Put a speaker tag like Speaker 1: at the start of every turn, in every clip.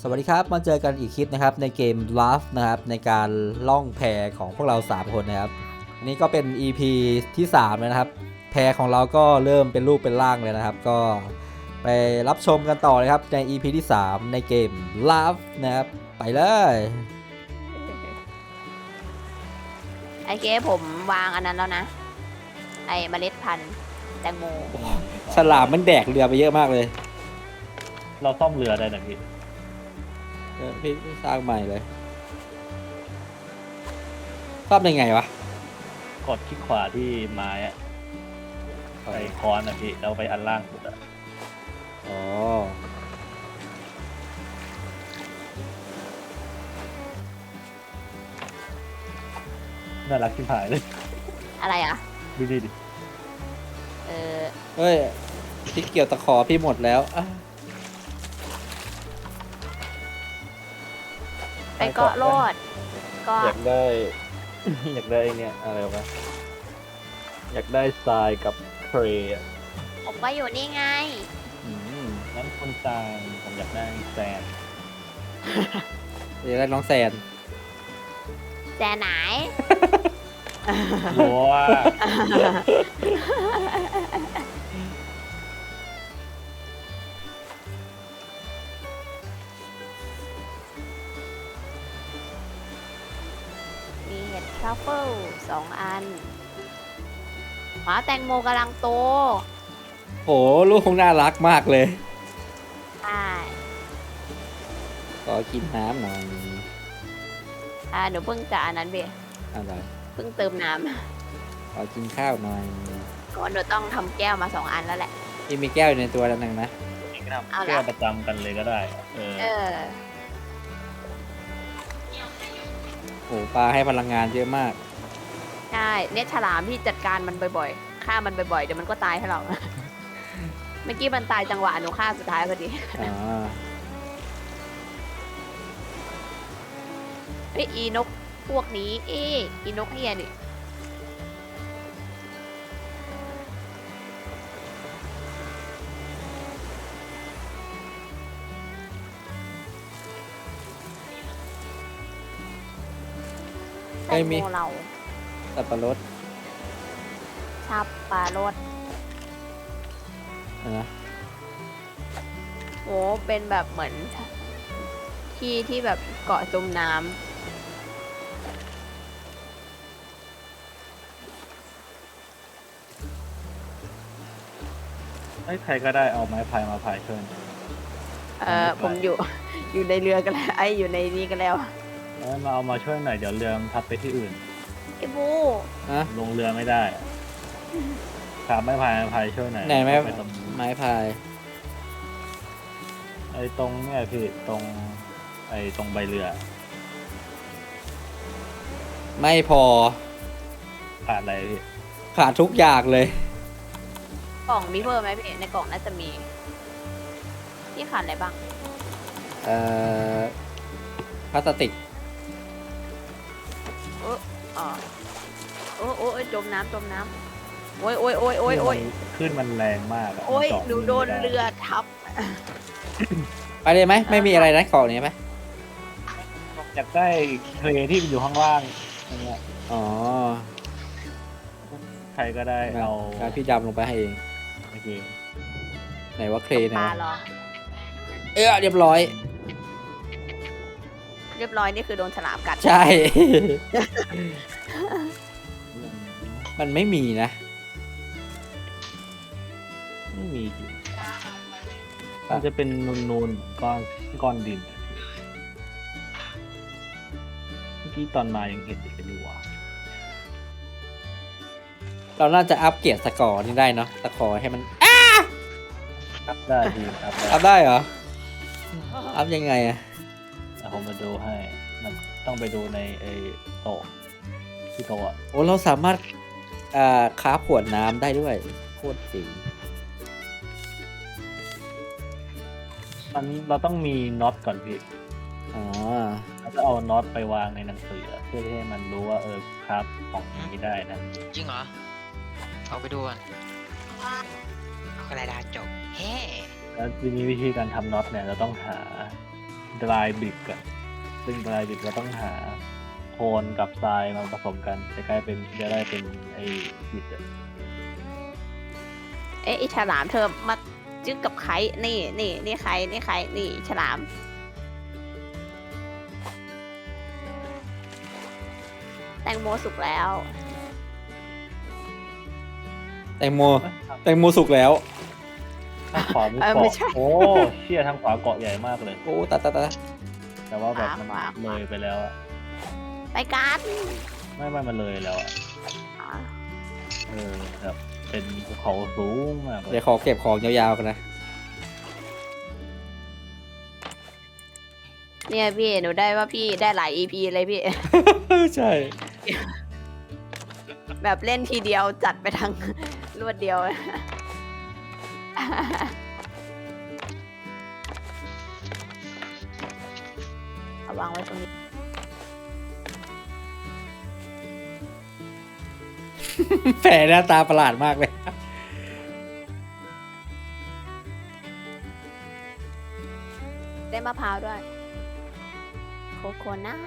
Speaker 1: สวัสดีครับ มาเจอกันอีกคลิปนะครับในเกม Love นะครับในการล่องแพของพวกเรา 3 คนนะครับอันนี้ก็เป็น EP ที่3แล้วนะครับ แพของเราก็เริ่มเป็นรูปเป็นร่างเลยนะครับ ก็ไปรับชมกันต่อเลยครับใน EP ที่ 3 ในเกม Love นะครับ ไปเลย
Speaker 2: ไอเคผมวางอันนั้นแล้วนะ ไอเมล็ดพันธุ์แตงโม
Speaker 1: ฉลามมันแดกเรือไปเยอะมากเลย
Speaker 3: เราซ่อมเรือได้นะพี่
Speaker 1: เออพี่พี่สร้างใหม่เลยชอบยังไงวะ
Speaker 3: กดคลิกขวาที่ไม้อะไปค้อนนะพี่แล้วไปอันล่างสุดอะ
Speaker 1: อ๋อ
Speaker 3: น่ารักชิบหายเลย
Speaker 2: อะไรอะ
Speaker 3: ดูดิดิ
Speaker 2: เออ
Speaker 1: เฮ้ยพี่เกี่ยวตะขอพี่หมดแล้วอะ
Speaker 2: เกาะโลดก็
Speaker 3: อยากได้ อยากได้ไอ้เนี่ยอะไรวะอยากได้ทรายกับเครย์อะ
Speaker 2: ผมก็อยู่นี่ไง
Speaker 1: อืม
Speaker 3: นั้นคนจางผมอยากได้แซน
Speaker 1: เดี๋ยวได้น้องแซน
Speaker 2: แต่ไหน
Speaker 3: โว้ว่า
Speaker 2: รัฟเฟิลสองอันหมาแตงโมกำลังโต
Speaker 1: โหลูกคงน่ารักมากเลย
Speaker 2: ใช่
Speaker 1: ขอกินน้ำหน่อย
Speaker 2: อ่าหนูเพิ่งจะอันนั้นเบ
Speaker 1: อะไร
Speaker 2: เพิ่งเติมน้
Speaker 1: ขอกินข้าวหน่อยำ
Speaker 2: ก่อนหนูต้องทำแก้วมาสองอันแล้วแหละ
Speaker 1: พี่มีแก้วอยู่ในตัวแล้วนังนะ
Speaker 3: นี่ก็
Speaker 2: เอา
Speaker 3: ทำ
Speaker 2: ละ
Speaker 3: แก้วประจำกันเลยก็ได้ เออ
Speaker 2: เออ
Speaker 1: โหปลาให้พลังงานเยอะมาก
Speaker 2: ใช่เนี่ยฉลามที่จัดการมันบ่อยๆฆ่ามันบ่อยๆเดี๋ยวมันก็ตายให้เรา เมื่อกี้มันตายจังหวะหนูฆ่าสุดท้ายพอดี
Speaker 1: อ๋อ
Speaker 2: เฮ้ยอีนกพวกนี้ เอ๊ะอีนกเนี่ยนี่ ต
Speaker 1: ไม่
Speaker 2: ง
Speaker 1: มี
Speaker 2: โมเรา
Speaker 1: สับปะรด
Speaker 2: ชับปลารส
Speaker 1: นะ
Speaker 2: โอ้เป็นแบบเหมือนที่ที่แบบเกาะจมน้ำ
Speaker 3: ให้ใครก็ได้เอาไม้พายมาพายเชิญ
Speaker 2: เออผมอยู่ อยู่ในเรือกันแล้วไอยอยู่ในนี้กันแล้ว
Speaker 3: แล้วมาเอามาช่วยหน่อยเดี๋ยวเรือมันทับไปที่อื่น
Speaker 2: ไอ้บู
Speaker 1: นะ
Speaker 3: ลงเรือไม่ได้อะถามไม้พายไม้พายช่วยหน่อย
Speaker 1: ไหนไหม
Speaker 3: ปตรง
Speaker 1: ไม้พาย
Speaker 3: ไอ้ตรงเนี่ยพี่ตรง ไอ้ตรงใบเรือ
Speaker 1: ไม่พอ
Speaker 3: ขาดอะไรพี่
Speaker 1: ขาดทุกอย่างเลย
Speaker 2: กล่องมีเพิ่มไหมพี่ในกล่องน่าจะมีพี่ขาดอะไรบ้าง
Speaker 1: เอ่อพลาสติก
Speaker 2: อ๋อโอ้โอ้ยจมน้ำจมน้ำโอ้ยโอ้ยโอ้ยโอ้ยโอ้ย
Speaker 3: ขึ้นมันแรงมากะ
Speaker 2: โอ้ย
Speaker 3: มัเจาะ
Speaker 2: หนูโดนเรือทับ
Speaker 1: ไปเลยไหมไม่มีอะไรนะเกาะนี้ไหม
Speaker 3: อยากได้เครที่อยู่ข้างล่างอันเนี้ย
Speaker 1: อ๋อ
Speaker 3: ใครก็ได้เอา
Speaker 1: งั้นพี่ดำลงไปให้เอง
Speaker 3: โอเค
Speaker 1: ไหนว่าเครน
Speaker 2: ปลา
Speaker 1: นะ
Speaker 2: เหรอ
Speaker 1: เออเรียบร้อย
Speaker 2: เรียบร้อยนี่คือโดนฉลามกัด
Speaker 1: ใช่ มันไม่มีนะ
Speaker 3: ไม่มีจริงมันจะเป็นนูนๆก้อนก้อนดินอะเมื่อกี้ตอนมายังเห็นอยู่เลยนี่หว่า
Speaker 1: เราน่าจะอัปเกรดสกอร์นี่ได้เนาะสกอร์ให้มัน
Speaker 3: ครับได้ทีครับได้
Speaker 1: อัพได้เหรอ อัพยังไงอะ
Speaker 3: อะผมมาดูให้ มันต้องไปดูในไอ้โต๊ะที่โต๊ะอะ
Speaker 1: โอ้เราสามารถอ่าคราฟขวดน้ำได้ด้วยโคตรจริง
Speaker 3: มันเราต้องมีน็อตก่อนพี่
Speaker 1: อ๋อ
Speaker 3: เราจะเอาน็อตไปวางในหนังสือเพื่อที่ให้มันรู้ว่าเออครับของนี้ได้นะ
Speaker 4: จริงเหรอ เอาไปดูก่อนเอากระดาษจบ เฮ้
Speaker 3: แล้วทีนี้วิธีการทำน็อตเนี่ยเราต้องหา ดรายบิกอะซึ่งดรายบิกเราต้องหาโคลนกับทรายมาผสมกันจะกลายเป็นจะได้เป็นไอ้อิฐอะ
Speaker 2: เอ๊ะไอฉลามเธอมาจึ๊กกับไข่นี่นี่นี่ไข่นี่ไข่นี่ฉลาม แตงโมสุกแล้ว
Speaker 1: แตงโม แตงโมสุกแล้ว
Speaker 3: ทางขวามี
Speaker 2: เออไม่
Speaker 3: เกาะ
Speaker 2: ใช่
Speaker 3: โอ้เชี่ยทางขวาเกาะใหญ่มากเลย
Speaker 1: โอ้ตัดตัดตัด
Speaker 3: แต่ว่าแบบมัน
Speaker 2: ขวาขวา
Speaker 3: เลยไปแล้วอะ
Speaker 2: ไปกัน
Speaker 3: ไม่ไม่มันเลยแล้วอะ
Speaker 2: อ่า
Speaker 3: เออแบบเป็นภูเขาสูงมากเล
Speaker 1: เดี๋ย
Speaker 3: ยว
Speaker 1: ขอเก็บของยาวๆกันนะ
Speaker 2: เนี่ยพี่หนูได้ว่าพี่ได้หลาย EP เลยพี่
Speaker 1: ใช่
Speaker 2: แบบเล่นทีเดียวจัดไปทั้ง รวดเดียว เอาวางไว้ตรงนี้
Speaker 1: แผลหน้าตาประหลาดมากเลย
Speaker 2: ได้มะพร้าวด้วย โคโคนัท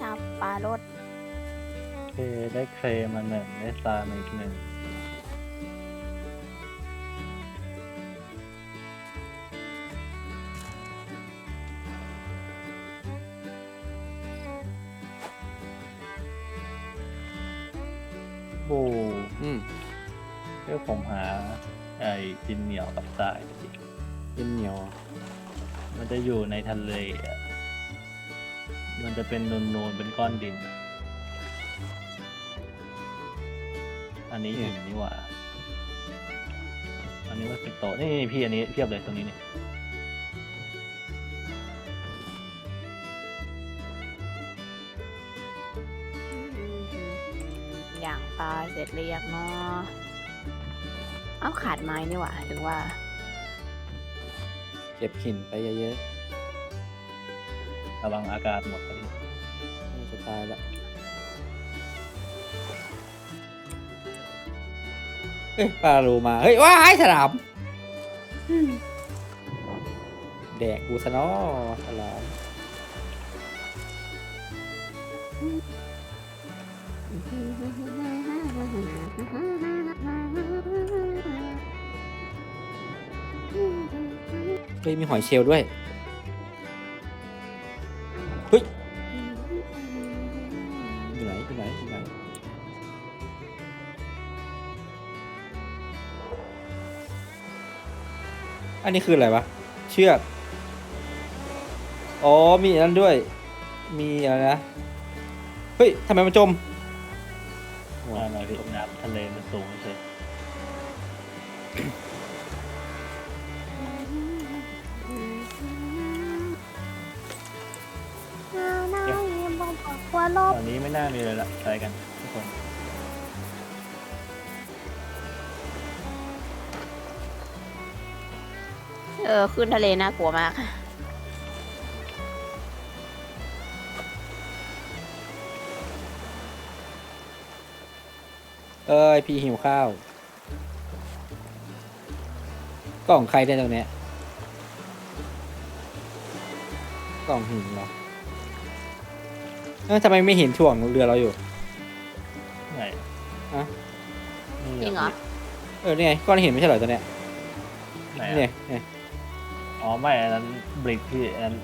Speaker 2: จับปลารส
Speaker 3: โอ เคได้เครมาหนึ่งได้ซามาอีกหนึ่งโอ้
Speaker 1: อืม
Speaker 3: เดี๋ยวผมหา ไอ้ดินเหนียวกับทรายดิ
Speaker 1: กินเหนียว
Speaker 3: มันจะอยู่ในทะเลอะมันจะเป็นนูนๆเป็นก้อนดินอั นนี้หินนี่หว่า อันนี้ว่าสิบโตะนี่นี่พี่อันนี้เพียบเลยตรงนี้นี่
Speaker 2: อย่างปลาเสร็จเรียกเนาะเอาขาดไม้นี่หว่าถึงว่า
Speaker 1: เก็บหินไปเยอะ
Speaker 3: ระวังอากาศหมดพอดี
Speaker 1: ๆจะตายละ เอ้ยปลาโลมา เฮ้ยว้ายฉลามแดกกูซะเนาะฉลามเฮ้ยมีหอยเชลล์ด้วย เฮ้ย อันนี้คืออะไรวะ เชือก อ๋อ มีอันนั้นด้วย มีอะไรนะ เฮ้ยทำไมมันจม
Speaker 3: อ่าหน่อยพี่น้ำทะเลมันสูงเฉย
Speaker 2: ว่าลบ
Speaker 3: ตอนนี้ไม่น่ามีเลยละไปกันทุกคน
Speaker 2: เออขึ้นทะเลน่ากลัวมาก
Speaker 1: เอ้ย พี่หิวข้าว กล่องใครได้ตรงเนี้ย กล่องหินเหรอเอ้าทำไมไม่เห็นถ่วงเรือเราอยู่
Speaker 3: ไหน
Speaker 1: อะ
Speaker 3: นี่
Speaker 2: จริงเหรอ
Speaker 1: เออ นี่ไง ก้อนหินไม่ใช่เหรอตัวเนี้ย
Speaker 3: ไหน
Speaker 1: นี่
Speaker 3: อะ
Speaker 1: ไงเนี่ย
Speaker 3: อ๋อไม่อันนั้นบริกพี่อันนั้น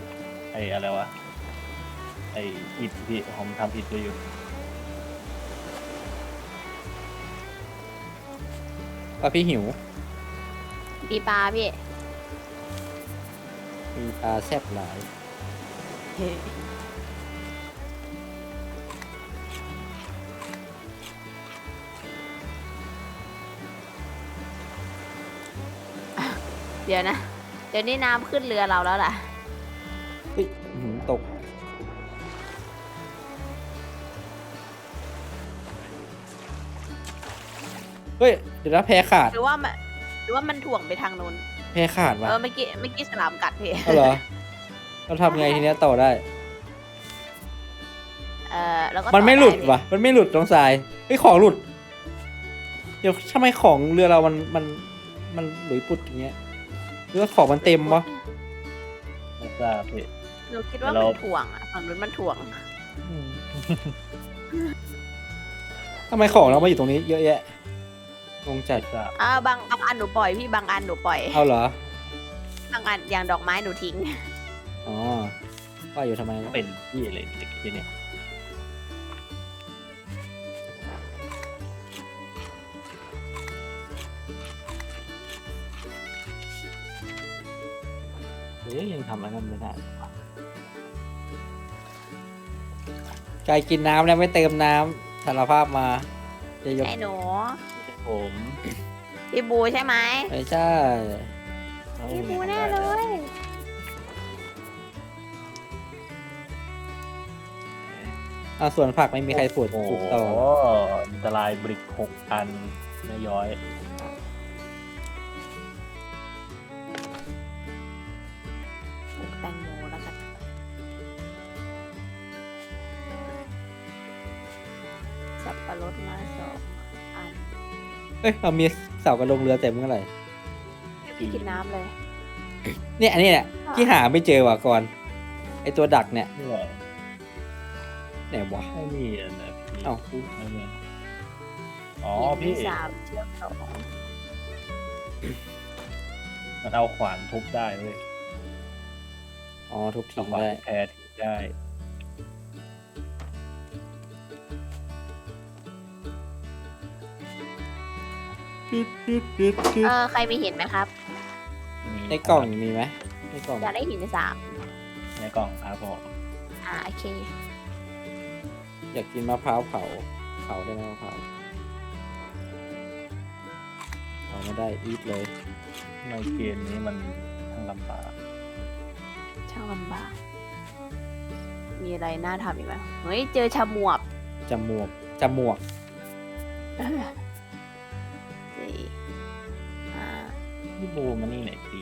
Speaker 3: ไออะไรวะไออิฐพี่ผมทำอิฐไว้อยู่
Speaker 1: อะพี่หิว
Speaker 2: ปีปลาพี่
Speaker 1: มีปลาแซ่บหลาย
Speaker 2: เดี๋ยวนะ เดี๋ยวนี้น้ำขึ้นเรือเราแล้วล่ะ
Speaker 1: เฮ้ยอื้อหือตก เฮ้ย เดี๋ยวนะแพขาด
Speaker 2: หรือว่ามันหรือว่ามันถ่วงไปทางนู้น
Speaker 1: แพขาดว่ะ
Speaker 2: เออเมื่อกี้เมื่อกี้ฉลามกัดพี่
Speaker 1: เอาเหรอ เราทำไงทีเนี้ยต่อได้
Speaker 2: เออแล้วก็
Speaker 1: มันไม่
Speaker 2: ต่อ
Speaker 1: หลุด
Speaker 2: พี่
Speaker 1: ว่ะ มันไม่หลุดตรงทรายเฮ้ยของหลุด เดี๋ยวทำไมของเรือเรามันมันมันหลุยปุดอย่างเงี้ย หรือว่าของมันเต็มวะ
Speaker 3: ไม่ทราบพี่
Speaker 2: หนูคิดว่า
Speaker 3: เรา
Speaker 2: มันถ่วงอะฝั่งนู้นมันถ่วง
Speaker 1: ทำไมของเรามาอยู่ตรงนี้เยอะแยะงงจัด
Speaker 3: ไม่ทราบ
Speaker 2: อ่าบางบางอันหนูปล่อยพี่บางอันหนูปล่อย
Speaker 1: เอาเหรอ
Speaker 2: บางอันอย่างดอกไม้หนูทิ้ง
Speaker 1: อ๋อว่าอยู่ทำไมนะ
Speaker 3: เป็นพี่เลยเด็กที่เนี่ย ทำอะไรนั่นไม่ได้
Speaker 1: ไก่กินน้ำแล้วไม่เติมน้ำสารภาพมาจะยก
Speaker 2: ไอ้หนู
Speaker 3: ผม
Speaker 2: พี่บูใช่ไหม
Speaker 1: ไม่ใช่
Speaker 2: พี่บูแน่เลย
Speaker 1: อะส่วนผักไม่มีใครปลูก
Speaker 3: โอ้
Speaker 1: ปลูก
Speaker 3: โห
Speaker 1: ต่อ
Speaker 3: อันตรายบริกหกอันไม่ย้อย
Speaker 1: เอ้ยเรามีเสากระลงเรือเต็มเมื่อไหร่
Speaker 2: พี่กินน้ำเลย
Speaker 1: เนี่ยอันนี้เนี่ยที่หาไม่เจอว่ะก่อนไอตัวดักเนี่ย
Speaker 3: ไม่ไหว
Speaker 1: ไหนวะ
Speaker 3: ไม่มีอันนะพี่
Speaker 1: เอ้า
Speaker 3: ไม่มีอ๋อ
Speaker 2: หิน
Speaker 3: พี่
Speaker 2: มีสามเชือกสอง
Speaker 3: มันเอาขวานทุบได้เว้ย
Speaker 1: อ๋อทุบ
Speaker 3: เอา
Speaker 1: ทิ้ง
Speaker 3: ขวาน
Speaker 1: ได้
Speaker 3: แพรทุบได้
Speaker 2: เออใครมีหินไหมครับ
Speaker 3: มี
Speaker 1: ในกล่องมีไหมในกล่อง
Speaker 2: อยากได้หินสาม
Speaker 3: ในกล่องครับผม
Speaker 2: อ่าโอเค
Speaker 1: อยากกินมะพร้าวเผา เผาได้ไหมมะพร้าวเผาไม่ได้อีทเลย
Speaker 3: ในเกมนี้มันทั้งลำบาก
Speaker 2: ช่างลำบาก มีอะไรน่าทำอีกไหมเฮ้ย เจอฉมวบ
Speaker 1: จมูกจมูก
Speaker 3: พี่บูมานี่หน่อยสิ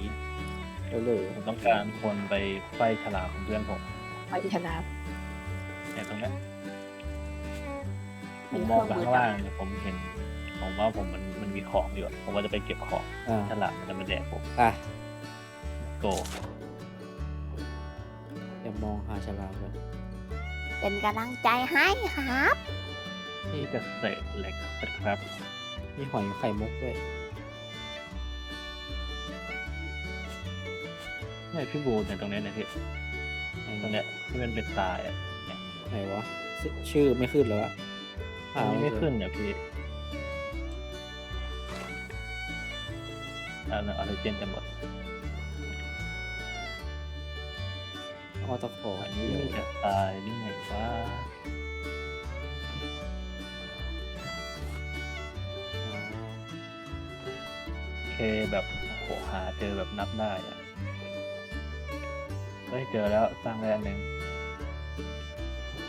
Speaker 1: เออเลย
Speaker 3: ผมต้องการคนไปไฟฉลามของเพื่อนผม
Speaker 2: ไปชนะ
Speaker 3: เนี่ยตรงเนี้ยผ
Speaker 2: มี
Speaker 3: ม
Speaker 2: เค
Speaker 3: มอง
Speaker 2: รื่อง
Speaker 3: ไป
Speaker 2: มือ
Speaker 3: ข้างล่างเนี่ยผมเห็นผมว่าผมมันมันมีของอยู่อะผมว่าจะไปเก็บของ
Speaker 1: อ่า
Speaker 3: ฉลามมันจะมาแดกผม
Speaker 1: อะ
Speaker 3: โก
Speaker 1: เดี๋ยวมองหาฉลามเลย
Speaker 2: เป็นกำลังใจให้ครับ
Speaker 3: นี่จะเศษเหล็กครับ
Speaker 1: มีหอยไข่มุกด้วย
Speaker 3: เนี่ยพี่บูเนี่ยตรงเนี้ยเนี่ยพี่
Speaker 1: ไหน
Speaker 3: ตรงเนี้ยที่มันเป็นทรายอะ
Speaker 1: ไหนวะชื่อชื่อไม่ขึ้นแล้วอะ
Speaker 3: อันนี้ไม่ขึ้นเนี่ยพี่อันนั้นออกซิเจนจะหมด
Speaker 1: เอาตะขอ
Speaker 3: อัน
Speaker 1: นี้
Speaker 3: นี้มีแต่ทรายนี่ไงวะเคแบบโหหาเจอแบบนับได้อะ เฮ้ยเจอแล้วสร้างแรงหนึ่ง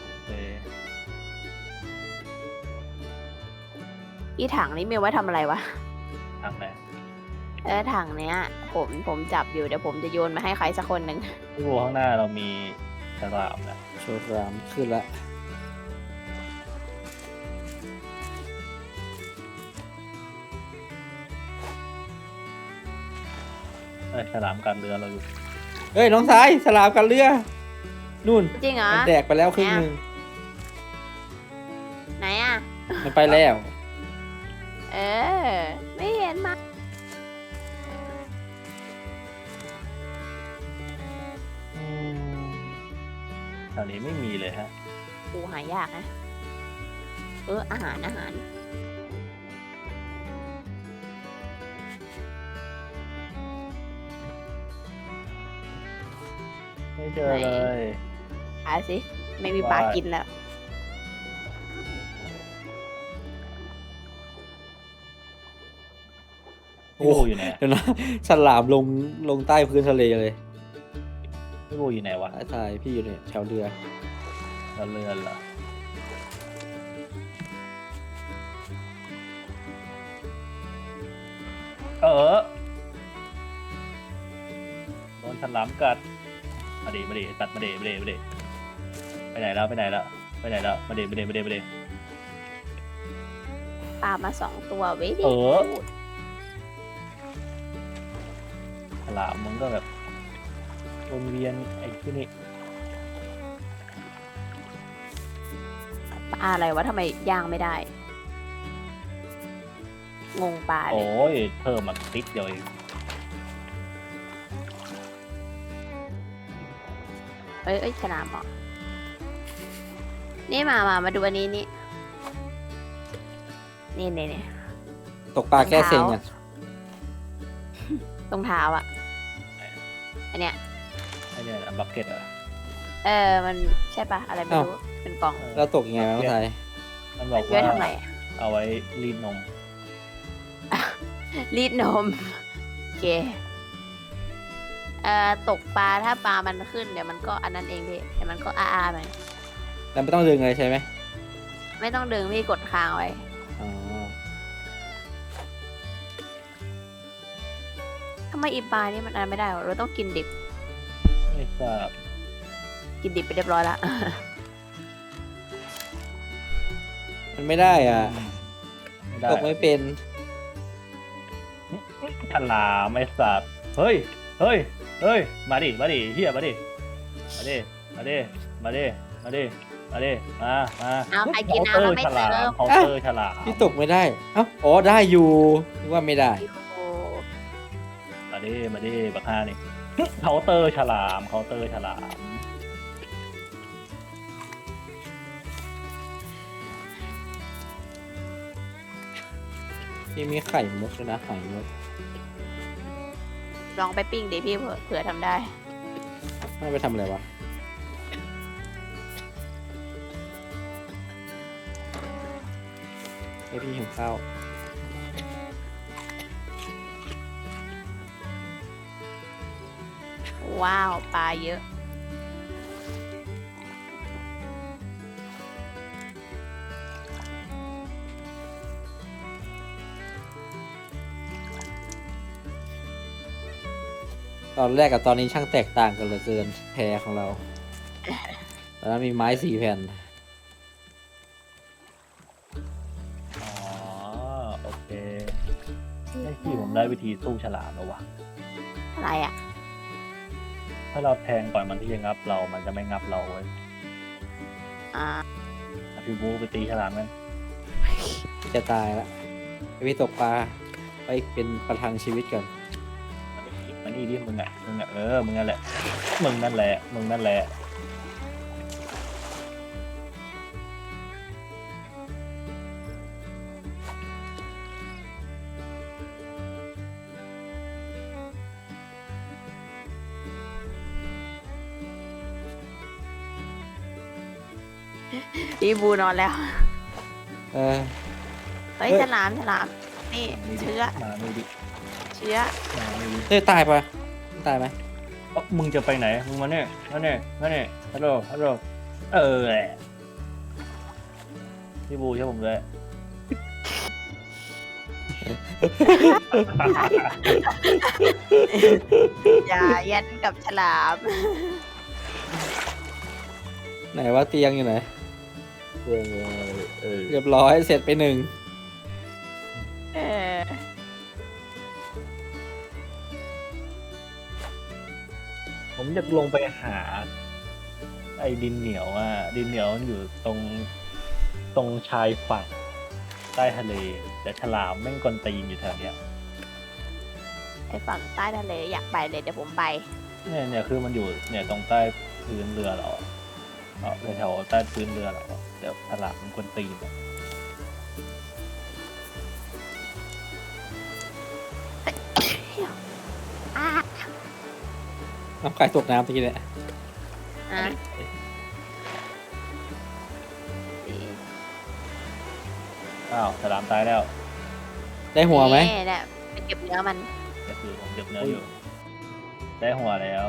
Speaker 3: โอเค
Speaker 2: อีถังนี้มีไว้ทำอะไรวะ
Speaker 3: ทางไหน
Speaker 2: เออถังเนี้ย ผมผมจับอยู่เดี๋ยวผมจะโยนมาให้ใครสักคนหนึ่ง
Speaker 3: พี่บูข้างหน้าเรามีฉลามนะ
Speaker 1: โชว์รามขึ้นละ
Speaker 3: เอ้ยฉลามกันเรือเราอยู่
Speaker 1: เฮ้ยน้องสายฉลามกันเรือนู่น
Speaker 2: จริงเหรอ
Speaker 1: มันแดกไปแล้วครึ่งหนึง
Speaker 2: ไหนอะ
Speaker 1: มันไปแล้ว
Speaker 2: เออ ไม่เห็นมา
Speaker 3: แถวนี้ไม่มีเลยฮะ
Speaker 2: ปูหายากนะ เอออาหารอาหาร
Speaker 3: ไม่เจอเลย
Speaker 2: หาสิ ไม่มีปลากินแล้ว
Speaker 3: พี่บูอยู่ไหน
Speaker 1: เดี๋ยวนะฉลามลงลงใต้พื้นทะเลเลย
Speaker 3: พี่บูอยู่ไหนวะ
Speaker 1: ใต้ทรายพี่อยู่เนี่ยแถวเรือ
Speaker 3: เราเรือนเหรอเออโดนฉลามกัด มาดิมาดิตัดมาดิมาดิมาดิไปไหนแล้วไปไหนแล้วไปไหนแล้วมาดิมาดิมาดิมาดิ
Speaker 2: ปลามาสองตัวไว้ดิ
Speaker 3: เออฉลลามมันก็แบบวนเวียนไอ้ที่นี่
Speaker 2: ปลาอะไรวะทำไมย่างไม่ได้ งงปลาเล
Speaker 3: โอ้
Speaker 2: ย
Speaker 3: ยเพิ่มมาติ๊กเดียวเอง
Speaker 2: อ้ยเอ้ยฉลามเหรอนี่มามามาดูอันนี้นี่นี่นี่นี่
Speaker 1: ตกปลาแก้เซ็งอะ
Speaker 2: ตรงเท้าอะอันเนี้ย
Speaker 3: ไอ้เนี่ยบักเก็ตอะ
Speaker 2: เออ มันใช่ปะอะไรไม่รู้ เป็นกล่อง
Speaker 1: เราตกยังไงวะน้องไทย
Speaker 3: มันบอก
Speaker 2: ไว้
Speaker 3: ว่า
Speaker 2: ทำไมอะ
Speaker 3: เอาไว้รีดนม
Speaker 2: รีดนม โอเค เอ่อตกปลาถ้าปลามันขึ้นเดี๋ยวมันก็อันนั้นเองพี่เดี๋ยวมันก็อ้าๆไป
Speaker 1: เราไม่ต้องดึงเลยใช่ไหม
Speaker 2: ไม่ต้องดึงพี่กดค้างไว้
Speaker 1: อ๋อ
Speaker 2: ทำไมอีปลานี่มันอันไม่ได้วะเราต้องกินดิบ
Speaker 3: ไม่ทราบ
Speaker 2: กินดิบไปเรียบร้อยละ
Speaker 1: มันไม่ได้อะ
Speaker 3: ไม่ได้
Speaker 1: ตกไม่เป็น
Speaker 3: ฉลามไม่สับเฮ้ย เฮ้ย เฮ้ย มาดิ มาดิเฮียมาดิ มาดิ มาดิ มาดิ มาดิ มาดิ มา มา
Speaker 2: เอาใครกินน้ำแล้วไม่
Speaker 3: ฉลา
Speaker 2: เติ
Speaker 3: ม
Speaker 2: ม
Speaker 3: เคาน์เตอร์ฉลาม
Speaker 1: พี่ตกไม่ได้เอ้าอ๋อได้อยู่นึกว่าไม่ได้
Speaker 2: โอ้
Speaker 3: มาดิ มาดิบักฮานี่เคาน์เตอร์ฉลามเคาน์เตอร์ฉลาม
Speaker 1: พี่มีไข่มุกด้วยนะไข่มุก
Speaker 2: ลองไปปิ้งดิพี่เผื่อเผื่อทำได้
Speaker 1: น่าไปทำอะไรวะให้พี่หิวข้าว
Speaker 2: ว้าว ปลาเยอะ
Speaker 1: ตอนแรกกับตอนนี้ช่างแตกต่างกันเหลือเกินแพรของเราตอนนั้นมีไม้สี่แผ่น
Speaker 3: อ๋อ โอเคไอ้ที่ผมได้วิธีสู้ฉลามแล้ววะ
Speaker 2: อะไรอะ
Speaker 3: ถ้าเราแทงก่อนมันที่จะงับเรา มันจะไม่งับเราเว้ย
Speaker 2: อ่า
Speaker 3: อะพี่บูไปตีฉลามกัน
Speaker 1: จะตายละให้พี่ตกปลาไปเป็นประทังชีวิตกัน
Speaker 3: มั นนี่ดิมึงอะมึงอะเออมึงนั่นแหละมึงนั่นแหละมึงนั่นแหละ
Speaker 2: พี่บูนอนแล้ว
Speaker 1: เออ
Speaker 2: เฮ้ย
Speaker 1: เฮ้ย
Speaker 2: ฉลามฉลามนี่เชื้อ
Speaker 3: มานี่ดิ
Speaker 2: เชื้อ
Speaker 3: มานี่ดิ
Speaker 1: เฮ้ยตายปะตายไหม
Speaker 3: เอ้ามึงจะไปไหน มึงมาเนี่ยมาเนี่ยมาเนี่ยฮัลโหลฮัลโหลเออแหละพี่บูช่วยผมด้วย
Speaker 2: อย่าเยันกับฉลาม
Speaker 1: ไหนว่าเตียงอยู่ไหน
Speaker 3: เออเออ
Speaker 1: เรียบร้อยเสร็จไปหนึ่ง
Speaker 2: เออ
Speaker 3: ผมจะลงไปหา ไอ้ดินเหนียวอะดินเหนียวมันอยู่ตรงตรงชายฝั่งใต้ทะเล แต่ฉลามแม่งกวนตีนอยู่แถวเนี้ย
Speaker 2: ไอฝั่งใต้ทะเลอยากไปเลยเดี๋ยวผมไป
Speaker 3: เนี่ยเนี่ยคือมันอยู่เนี่ยตรงใต้พื้นเรือเราอะเอาแถวๆใต้พื้นเรือเราอะเดี๋ยวฉลามมันกวนตีนอะ
Speaker 2: อะ
Speaker 1: น้ำไข่ตกน้ำตะกี้เนี่ย
Speaker 2: อะ
Speaker 3: อ้าวฉลามตายแล้ว
Speaker 1: ได้หัวไหม
Speaker 2: นี่เนี่ยไปเก็บเนื้อมัน
Speaker 3: ก็คือผมเก็บเนื้ออยู่ ได้หัวแล้ว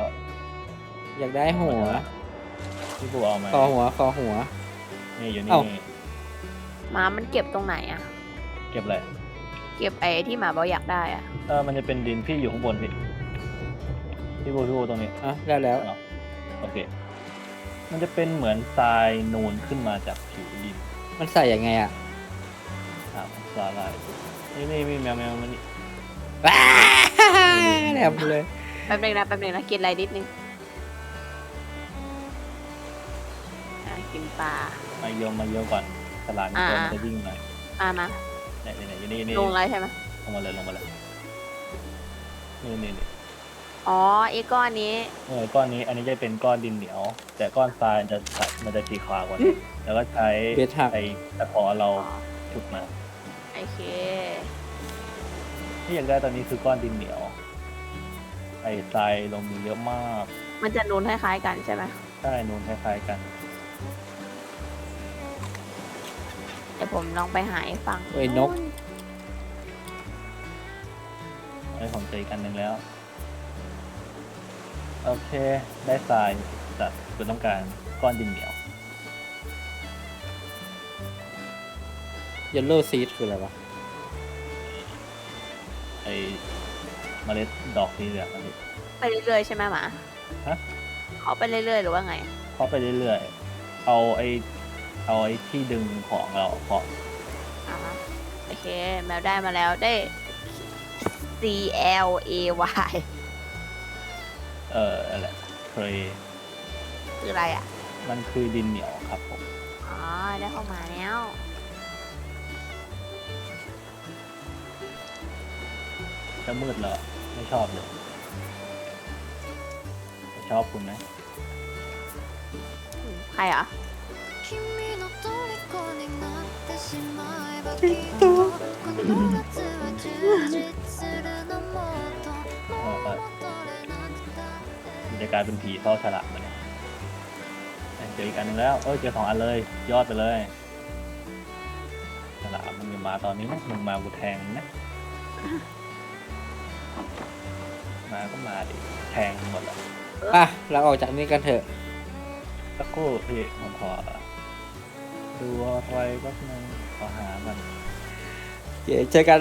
Speaker 1: อยากได้หัว
Speaker 3: พี่ปูเอาไหม
Speaker 1: คอหัวคอหัว
Speaker 3: นี่อยู่
Speaker 1: เอ้า
Speaker 3: นี่
Speaker 2: หมามันเก็บตรงไหนอะ
Speaker 3: เก็บอะไร
Speaker 2: เก็บไอ้ที่หมาบอกอยากได้อะ
Speaker 3: เออมันจะเป็นดินพี่อยู่ข้างบนพี่ พี่ปูพี่ปูตรงนี้
Speaker 1: อะได้แล้ว
Speaker 3: เอาโอเค มันจะเป็นเหมือนทรายนูนขึ้นมาจากผิวดิน
Speaker 1: มันใส่ยังไงอะ
Speaker 3: ถามสาลายนี่นี่มีแมวแมวมันนี่
Speaker 1: ว้าแหลมเลย
Speaker 2: ป๊บนึงนะแป๊บนึงนะกินอะไรนิดนึงอะกินปลา
Speaker 3: มาโยมมาโยมก่อนฉลามมีตัว
Speaker 2: อ่า
Speaker 3: มันจะวิ่งมา
Speaker 2: อ่ามา
Speaker 3: เนี่ยเนี่ยเนี่ยนี่นี่
Speaker 2: ลงอะไรใช่ไหม
Speaker 3: ลงมาเลยลงมาเลยนี่นี่นี่
Speaker 2: อ๋อไอ้ก้อนนี้
Speaker 3: เออก้อนนี้อันนี้จะเป็นก้อนดินเหนียว แต่ก้อนทรายจะมันจะสีขาวกว่านี้แล้วก็ใช้
Speaker 1: เบสหัก
Speaker 3: ไอ้ตะขอเรา
Speaker 2: อ๋อ
Speaker 3: ฉุดมา
Speaker 2: โอเค
Speaker 3: ที่อยากได้ตอนนี้คือก้อนดินเหนียว ไอ้ทรายลงมีเยอะมาก
Speaker 2: มันจะนูนคล้ายๆกันใช่ไหม
Speaker 3: ใช่นูนคล้ายๆกัน
Speaker 2: เดี๋ยวผมลองไปหาไอ้ฝั่ง
Speaker 1: เอ้ยนก
Speaker 3: ไอ้ผมเจออีกอันหนึ่งแล้ว โอเค ได้ทรายแต่คุณต้องการก้อนดินเหนียว
Speaker 1: เยลโล่ซีดคืออะไรวะ
Speaker 3: ไอ้เมล็ดดอกสีเหลืองอันนี้
Speaker 2: ไปเรื่อยๆใช่ไหมหมา
Speaker 3: ฮะ
Speaker 2: เขาไปเรื่อยๆหรือว่าไง
Speaker 3: เพาะไปเรื่อยๆ เอาไอ้เอาไอ้ที่ดึงของเราออก
Speaker 2: อ่าโอเค แมวได้มาแล้วได้ C L A Y
Speaker 3: เอ่ออะไรเคย
Speaker 2: คืออะไรอ่ะ
Speaker 3: มันคือดินเหนียวครับผม
Speaker 2: อ๋อ ได้เข้ามาแล้ว
Speaker 3: จะมืดแล้วไม่ชอบเลยไม่ชอบคุณนะ
Speaker 2: อืมใครเหรอ่ะ
Speaker 5: 君の虜になってしまえばきっとこの夏は充実
Speaker 3: จะกลายเป็นผีเฝ้าฉลามมาเนี่ยเอ้ยเจออีกอันหนึ่งแล้ว เออเจอสองอันเลย ยอดไปเลยฉลามมันยังมาตอนนี้ไหมมึงมากูแทงนะ มาก็มาดิ แทงหมดแล้ว
Speaker 1: อะ เราออกจากนี่กันเถอะ
Speaker 3: สักครู่พี่ผมขอ ดูอะไรแป๊บนึงขอหามัน
Speaker 1: โอเคเจอกัน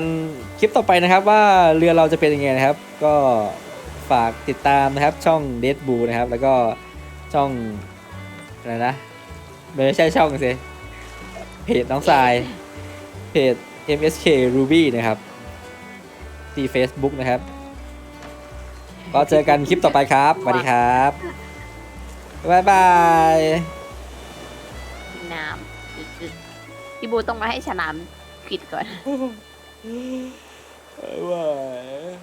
Speaker 1: คลิปต่อไปนะครับว่าเรือเราจะเป็นยังไงนะครับ ก็ ฝากติดตามนะครับช่องเด b บูนะครับ แล้วก็ช่องอะไรนะไม่ใช่ช่องสิเพจน้องทรายเพจ MSK Ruby นะครับ ที่ Facebook นะครับ ก็เจอกันคลิปต่อไปครับสวัสดีครับ บ๊ายบาย
Speaker 2: กินน้ำอึกๆพี่บูต้องมาให้ฉลามผิดก่อน
Speaker 1: บ๊ายบาย